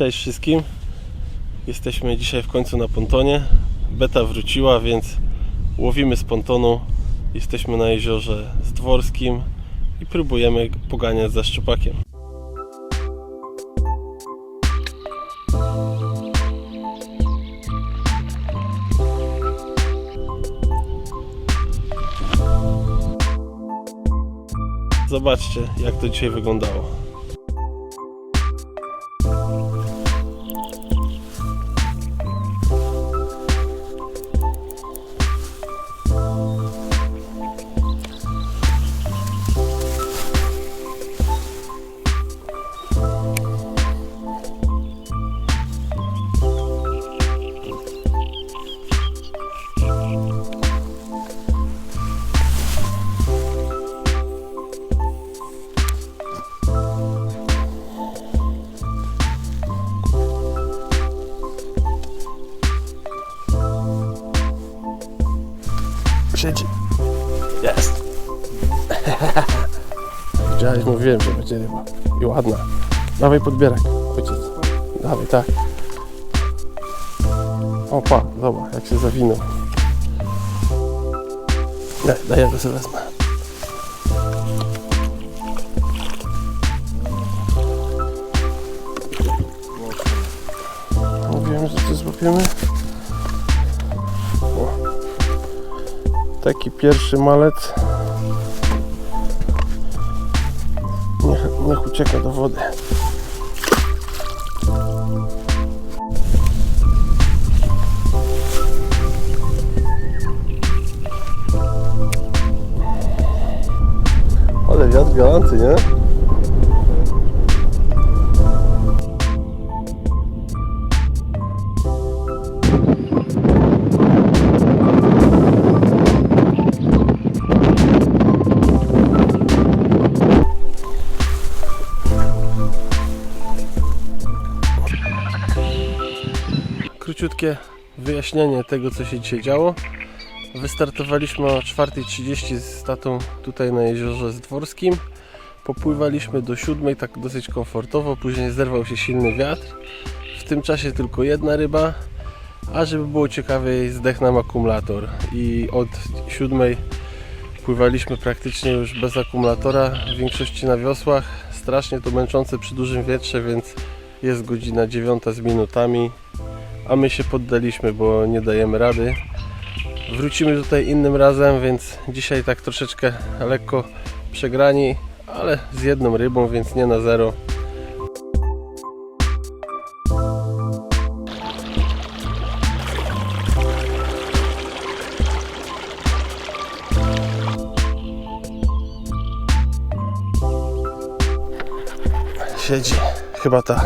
Cześć wszystkim. Jesteśmy dzisiaj w końcu na pontonie. Beta wróciła, więc łowimy z pontonu. Jesteśmy na jeziorze z Dworskim i próbujemy poganiać za szczupakiem. Zobaczcie, jak to dzisiaj wyglądało. Siedzi. Jest. Widziałeś, mówiłem, że będzie ryba. I ładna. Dawaj podbierak, ojciec. Dawaj, tak. Opa, zobacz, jak się zawinął. Daj, daj, ja go sobie wezmę. Mówiłem, że to złapiemy. Taki pierwszy malec. Niech, niech ucieka do wody. Ale wiatr galanty, nie? Króciutkie wyjaśnienie tego, co się dzisiaj działo. Wystartowaliśmy o 4.30 z tatą tutaj na jeziorze z Dworskim. Popływaliśmy do 7, tak dosyć komfortowo, później zerwał się silny wiatr. W tym czasie tylko jedna ryba, a żeby było ciekawiej zdech nam akumulator i od 7 pływaliśmy praktycznie już bez akumulatora, w większości na wiosłach. Strasznie to męczące przy dużym wietrze, więc jest godzina 9 z minutami a my się poddaliśmy, bo nie dajemy rady. Wrócimy tutaj innym razem, więc dzisiaj tak troszeczkę lekko przegrani, ale z jedną rybą, więc nie na zero. Siedzi, chyba ta.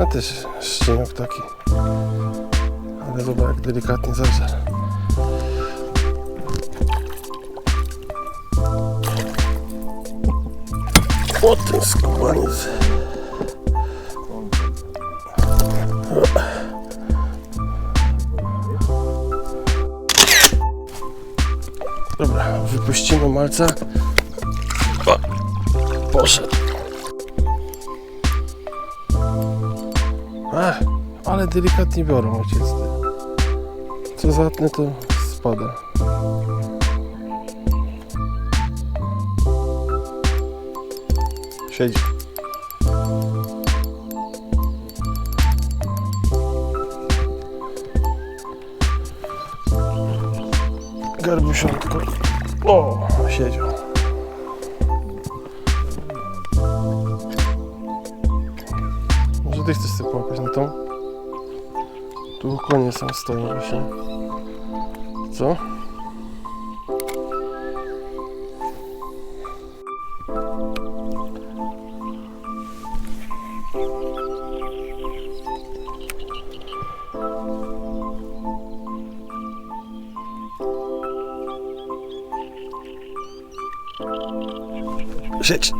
A też szczeniok taki. Ale zobacz jak delikatnie zażar. O ten skubaniec. Dobra, wypuścimy malca. O, poszedł. Ale delikatnie biorą ojciec. ty. Co zatnę to spada. Siedzi. Garbusiątko. O, siedział. Może ty chcesz sobie połapać na tą? Tu konie są stoją właśnie. Co? Siedź.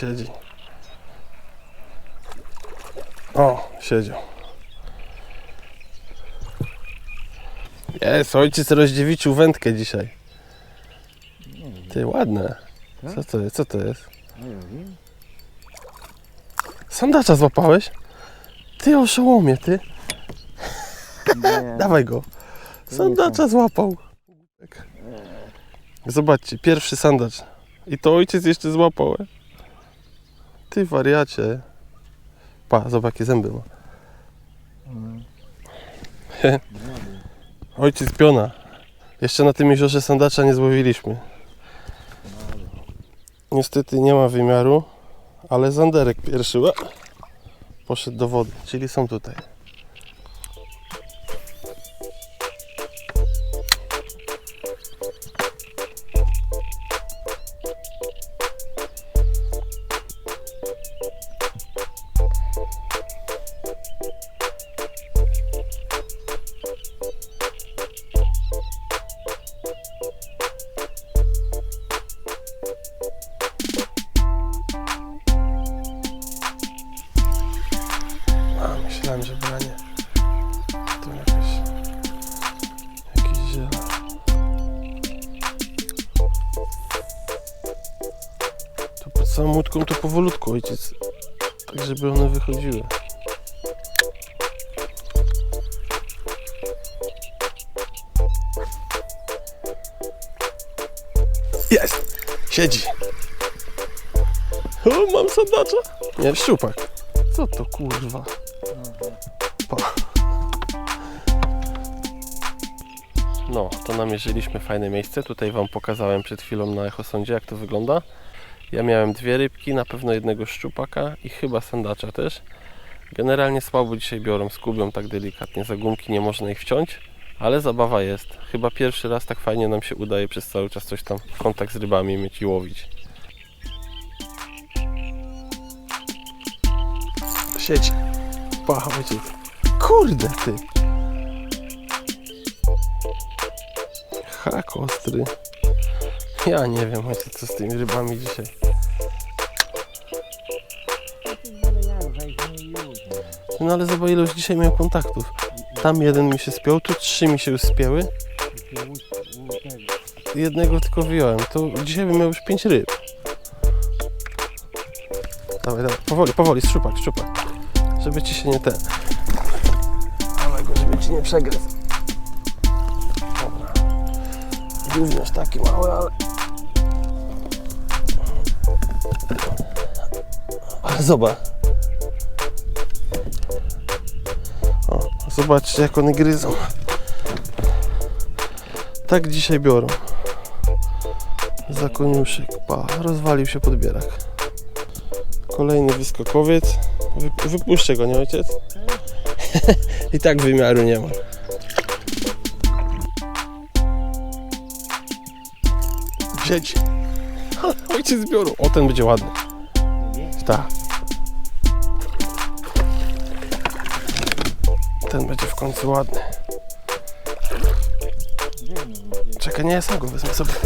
Siedzi. O, siedział. Jest, ojciec rozdziewiczył wędkę dzisiaj. Ty, ładne. Co to jest? Co to jest? No. Sandacza złapałeś? Ty oszołomie, ty. Dawaj go. Sandacza złapał. Zobaczcie, pierwszy sandacz. I to ojciec jeszcze złapał. Ty wariacie. Pa, zobacz jakie zęby ma. Ojciec piona. Jeszcze na tym jeziorze sandacza nie złowiliśmy. Niestety nie ma wymiaru, ale zanderek pierwszy ła, poszedł do wody, czyli są tutaj. Łódką to powolutku ojciec. Tak, żeby one wychodziły. Jest! Siedzi! O, mam sandacza! Nie, szczupak. Co to kurwa? Pa. No, to namierzyliśmy fajne miejsce. Tutaj Wam pokazałem przed chwilą na echosądzie, jak to wygląda. Ja miałem dwie rybki, na pewno jednego szczupaka i chyba sandacza też. Generalnie słabo dzisiaj biorą, skubią tak delikatnie za gumki, nie można ich wciąć, ale zabawa jest. Chyba pierwszy raz tak fajnie nam się udaje przez cały czas coś tam kontakt z rybami mieć i łowić. Siedź. Pa, ojciec. Kurde ty. Hak ostry. Ja nie wiem ojciec co z tymi rybami dzisiaj. No ale zobacz ile już dzisiaj miałem kontaktów. Tam jeden mi się spiął, tu trzy mi się już spięły. Jednego tylko wyjąłem. To dzisiaj bym miał już pięć ryb. Dawaj, dawaj, powoli, powoli, szczupak, szczupak. Żeby ci się nie ten. Dawaj go, żeby ci nie przegryzł. Dobra. Gówniarz taki mały, ale... zobacz. O, zobaczcie jak one gryzą. Tak dzisiaj biorą. Zakoniuszek, pa, rozwalił się podbierak. Kolejny wyskokowiec. Wy, wypuszczę go, nie ojciec? I tak wymiaru nie ma. Ha, Ojciec zbioru. O, ten będzie ładny. Tak. Ten będzie w końcu ładny. Czekaj, nie, sam go wezmę sobie.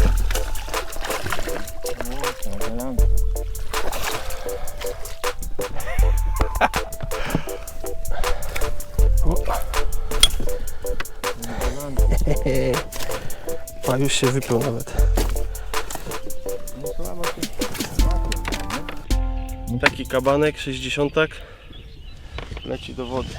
A już się wypiął nawet. Taki kabanek 60 leci do wody.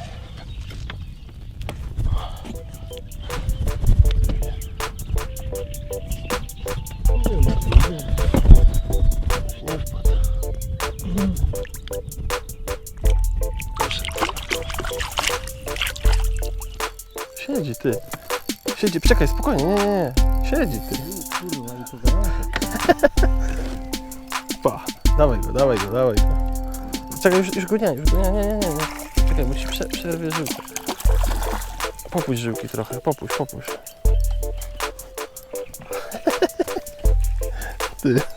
Siedzi ty. Siedzi, czekaj, spokojnie, nie, nie, nie. Siedzi ty. Pa, dawaj go, dawaj go, dawaj go. Czekaj, już, już go nie, już go nie, nie, nie, nie. nie. Czekaj, bo ci prze, przerwie żyłkę. Popuść żyłki trochę, popuść, popuść. Ty.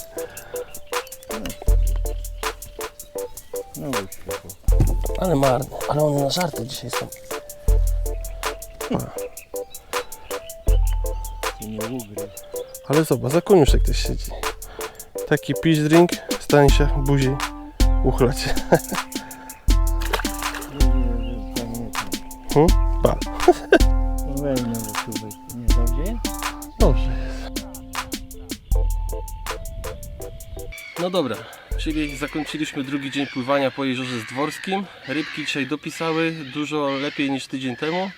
Marne, ale one na żarty dzisiaj są. Ugryź. Ale zobacz, za koniuszek też siedzi. Taki peace drink, stanie się buzi uchlać. Hmm? Jest? Dobrze jest. No dobra, czyli zakończyliśmy drugi dzień pływania po jeziorze Zdworskim. Rybki dzisiaj dopisały dużo lepiej niż tydzień temu.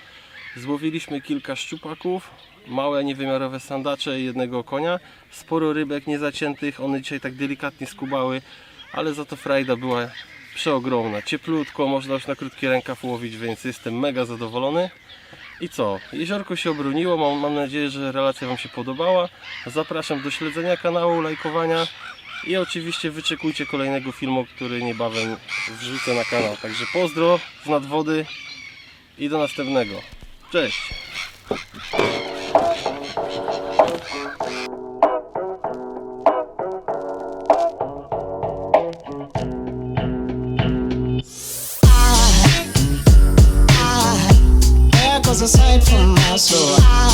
Złowiliśmy kilka szczupaków, małe niewymiarowe sandacze i jednego konia. Sporo rybek niezaciętych, one dzisiaj tak delikatnie skubały, ale za to frajda była przeogromna. Cieplutko, można już na krótki rękaw łowić, więc jestem mega zadowolony. I co? Jeziorko się obroniło. Mam, mam nadzieję, że relacja Wam się podobała. Zapraszam do śledzenia kanału, lajkowania i oczywiście wyczekujcie kolejnego filmu, który niebawem wrzucę na kanał. Także pozdro z nadwody i do następnego. Cześć! From my soul.